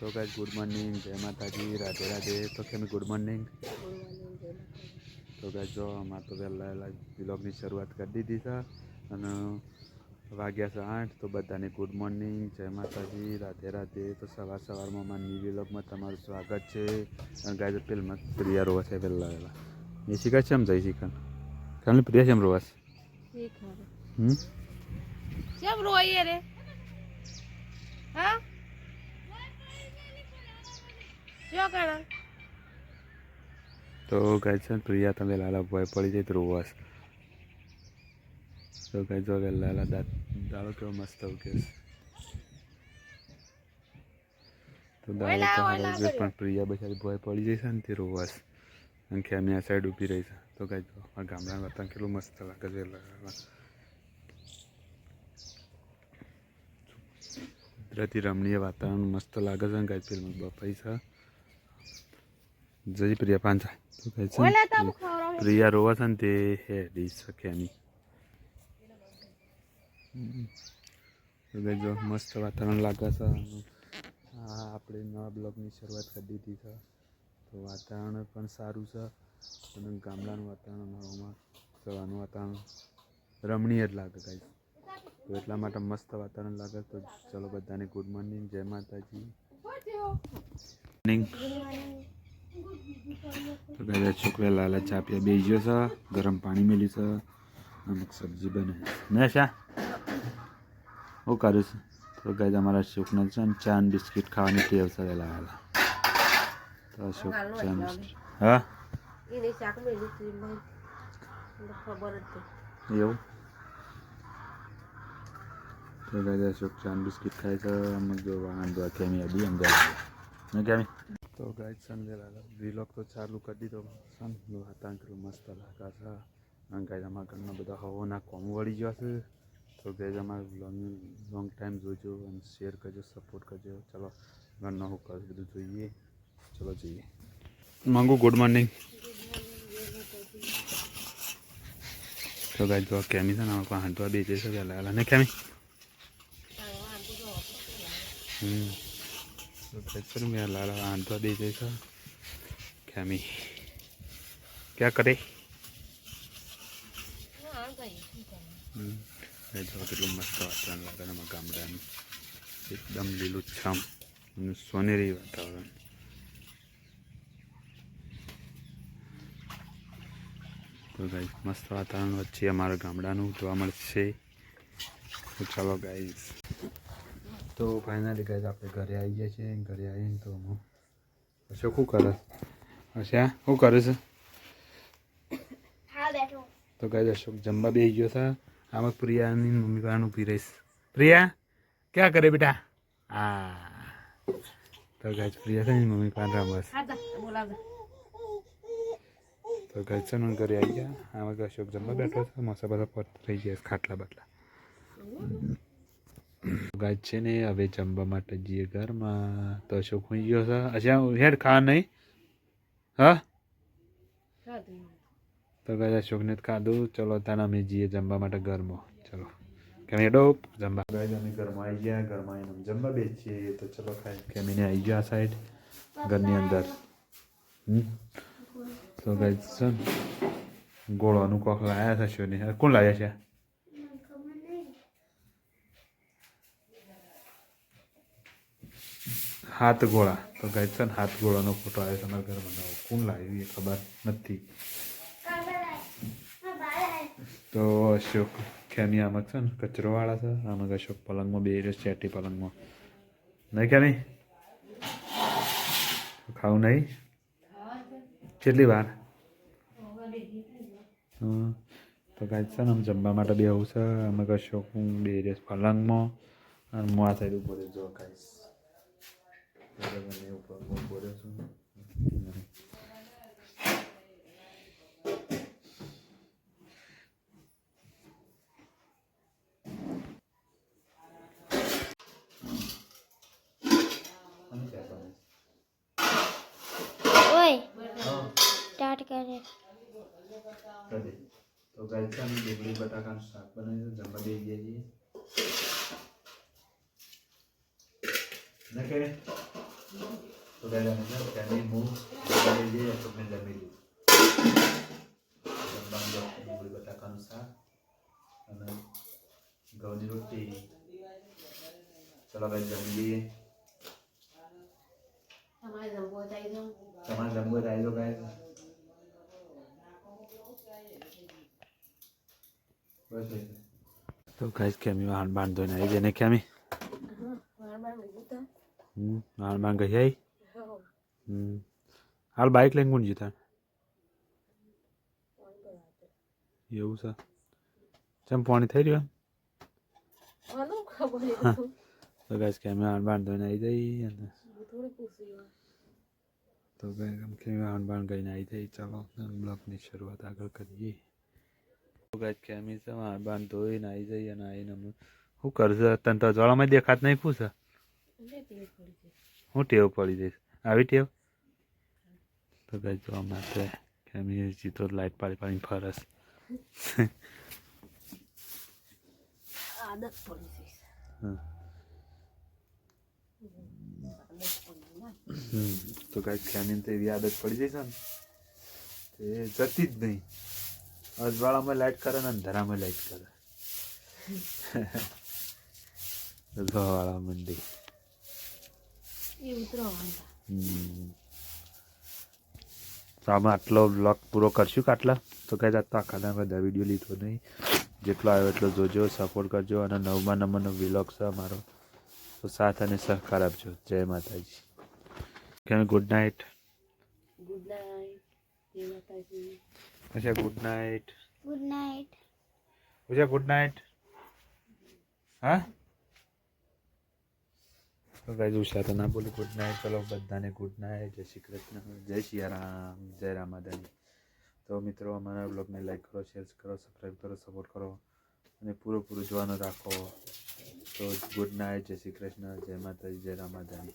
તો guys good morning જય માતાજી. રાધે રાધે. તો કેમ ગુડ મોર્નિંગ તો ગાઈઝ જો અમારે તો વહેલા બ્લોગની શરૂઆત કરી દીધી છે અને વાગ્યા છે આઠ તો બધાને ગુડ મોર્નિંગ જય માતાજી. રાધે રાધે. તો સવાર સવારમાં અમારા ન્યૂ બ્લોગમાં તમારું સ્વાગત છે. અને ગાઈઝ પેલમાં પ્રિયા રોવા છે વહેલા વહેલા. એ શીખા છે એમ જાય શીખા કાલે પ્રિયા છે એમ રોવાસ હમ? કેમ રોઈએ રે? હા? શું કરે? તો ગાય છે પ્રિયા તમે લાલા ભોય પડી જાય રોવાસ તો ગાય જો કે લાલા દાડો કેવો મસ્ત ઉગે તો દાડો તો પણ પ્રિયા બચારી ભોય પડી જાય છે ને તે રોવાસ અને ખેમી આ સાઈડ ઊભી રહી છે. તો ગાય જો આ ગામડાનું વાતાવરણ કેટલું મસ્ત લાગે છે કુદરતી રમણીય વાતાવરણ મસ્ત લાગે છે ને ગાય ફિલ્મ બપાઈ છે. જય પ્રિયા પાંચા તો કહે છે. પ્રિયા રોવા છે ને તે હેડી શકે નહીં જો મસ્ત વાતાવરણ લાગે છે. આ આપણે નવા બ્લોગની શરૂઆત કરી દીધી છે. તો વાતાવરણ પણ સારું છે. અને ગામડાનું વાતાવરણ હવામાં સવારનું વાતાવરણ રમણીય જ લાગે ગાય તો એટલા માટે મસ્ત વાતાવરણ લાગે. તો ચલો બધાને ગુડ મોર્નિંગ જય માતાજી. મોર્નિંગ તો ગાય છોકરા લાલા ચા પીવા બે ગયો છે. ગરમ પાણી મેલ્યું છે. અમુક સબ્જી બને ને શા? હું કરું છું. તો ગાય અમારા શુકના છે ને ચા બિસ્કિટ ખાવાની ટેવ છે વહેલા તો અશોક ચા અને હા? એવું? તો ગાય અશોક ચા બિસ્કિટ ખાય છે. અમુક જો વાંધો કેમી અડી અંદર ને કેમી? તો ગાય સંજેલા વ્લોગ તો ચાલુ કરી દીધો. સન વાતાવરણ મસ્ત લાગે છે. અને ગાય અમારા ઘરના બધા હવાના કોમ વળી ગયા છે. તો ગાય અમારા લોંગ લોંગ ટાઈમ જોજો અને શેર કરજો સપોર્ટ કરજો. ચલો ઘરનો હું કરું બધું જોઈએ. ચલો જોઈએ. માંગુ ગુડ મોર્નિંગ તો ગાય જો કેમી છે ને આમાં કોઈ હાંટવા બે જઈશે વહેલા વહેલા ને કેમી? હમ. બે જઈશે કેમી ક્યાં કરે હા ગઈ હમ એ જો કેટલું મસ્ત વાતાવરણ લાગે છે ગામડાનું એકદમ લીલુંછમ અને સોનેરી વાતાવરણ તો ગાઈસ મસ્ત વાતાવરણ વચ્ચે અમારા ગામડાનું જોવા મળશે તો ચાલો ગાઈસ તો ફાઇનલી ગાઈસ આપણે ઘરે આવી ગયા છીએ ઘરે આવીને તો હું અશોક શું કરે? અચ્છા શું કરે છે? તો ગાય અશોક જમવા બે ગયો છે. આમાં પ્રિયાની મમ્મી પાસેનું ઊભી રહીશ પ્રિયા ક્યાં કરે બેટા? હા. તો ગાય પ્રિયા છે ને મમ્મી પાસે રમસ તો ગાય છે ને ઘરે આવી ગયા. આમાં અશોક જમવા બેઠો છે. મસા બધા પત થઈ ગયા ખાટલા બાટલા ગાય છે ને, હવે જમવા માટે જઈએ ઘરમાં. તો અશોક ખુઈ ગયો છે. અચ્છા, હેડ ખા નહીં? હા? તો ગાય અશોકને જ ખાધું. ચલો તાને અમે જઈએ જમવા માટે ઘરમાં. ચલો. કેમ હેડો? જમવા. ગાય અમે ઘરમાં આવી ગયા. ઘરમાં આવીને જમવા બેસીએ. તો ચલો ખાઈ કેમીને આવી ગયા સાઈડ, ઘરની અંદર. તો ગાય છે ને કોક લાયા છે શોને કોણ લાયા છે? હાથ ગોળા તો ગાય છે ને હાથ ગોળાનો ફોટો આવ્યો તમારા ઘરમાં. નવો કોણ લાવ્યું એ ખબર નથી. તો અશોક ખેમી આમાં છે ને, કચરોવાળા છે. આમાં અશોક પલંગમાં બે રહ્યો ચેટી પલંગમાં. નહીં ખેમી ખાવું નહીં? કેટલી વાર? હં તો કાંઈ છે ને, આમ જમવા માટે બે આવું છે અમે અશોક, હું બે રહ્યો પલંગમાં. અને હું આ સાઈડ ઉપર જો કાંઈ ઉપર રહ્યો છું સ્ટાર્ટ કરે તો ગાય છે ડુંગળી બટાકાનું શાક બનાવ્યું જમવા દઈ ગયા છીએ. ને કે તો પહેલાં અમે ફેમિલી હું જમી લઈએ તો મેં જમી લીધું જમવાનું જો ડુંગળી બટાકાનું શાક અને ઘઉંની રોટી ચલો ભાઈ જમી લઈએ તમારે જમવો આવી જાઓ. તમારે જમવું આવી જાઓ ગાય તો ગાઈસ કેમી વાહન બાંધો ને આવી જઈને કેમી બાઇક લઈને કોણ જીતા વાર બાર હતું. એવું છે ચમ પાણી થઈ રહ્યું તો. ગાઈસ કેમી વાહન બાંધો ને આવી જઈ અને. તો ગાઈસ કેમી વાહન બાંધ ગઈને આવી જઈ ચાલો બ્લોગની શરૂઆત આગળ કરીએ તો ગાઈસ કેમી છે વાહન બાંધ ધોઈને આવી જઈ અને આવીને શું કરશે તને તો જળામાં દેખાત નહીં પૂછે એટલે ટેવ પડી ગઈ. હું ટેવ પડી જઈશ. આવી ટેવ? તો ગાઈસ જોવા માટે કેમી જીતો લાઈટ પાડી પાડીને ફરસ. તો કઈ ફેમિલી તો એવી આદત પડી જઈશ ને? તે જતી જ નહીં. અજવાળામાં લાઈટ કરે ને અંધારામાં લાઈટ કરે. અજવાળા મંડી એ ઉતરવાના. હમ. તો આમાં આટલો બ્લોગ પૂરો કરશું કે આટલા? તો કહે જાત તો આખા બધા વીડિયો લીધો નહીં. જેટલો આવ્યો એટલો જોજો સપોર્ટ કરજો અને નવમા નંબરનો વ્લોગ છે અમારો. તો સાથ અને સહકાર આપજો. જય માતાજી. કેમ ગુડ નાઇટ ગુડ નાઇટ જય માતાજી. અચ્છા ગુડ નાઇટ ગુડ નાઇટ અચ્છા ગુડ નાઇટ હા? તો કઈ ઉષા તો ના બોલું ગુડ નાઇટ ચલો બધાને ગુડ નાઇટ જય શ્રી કૃષ્ણ. જય શ્રી રામ. જય રામાદાની તો મિત્રો, અમારા બ્લોગને લાઈક કરો શેર કરો સબસ્ક્રાઈબ કરો સપોર્ટ કરો અને પૂરેપૂરું પૂરું જોવાનું રાખો. તો ગુડ નાઇટ જય શ્રી કૃષ્ણ. જય માતાજી, જય રામાદાની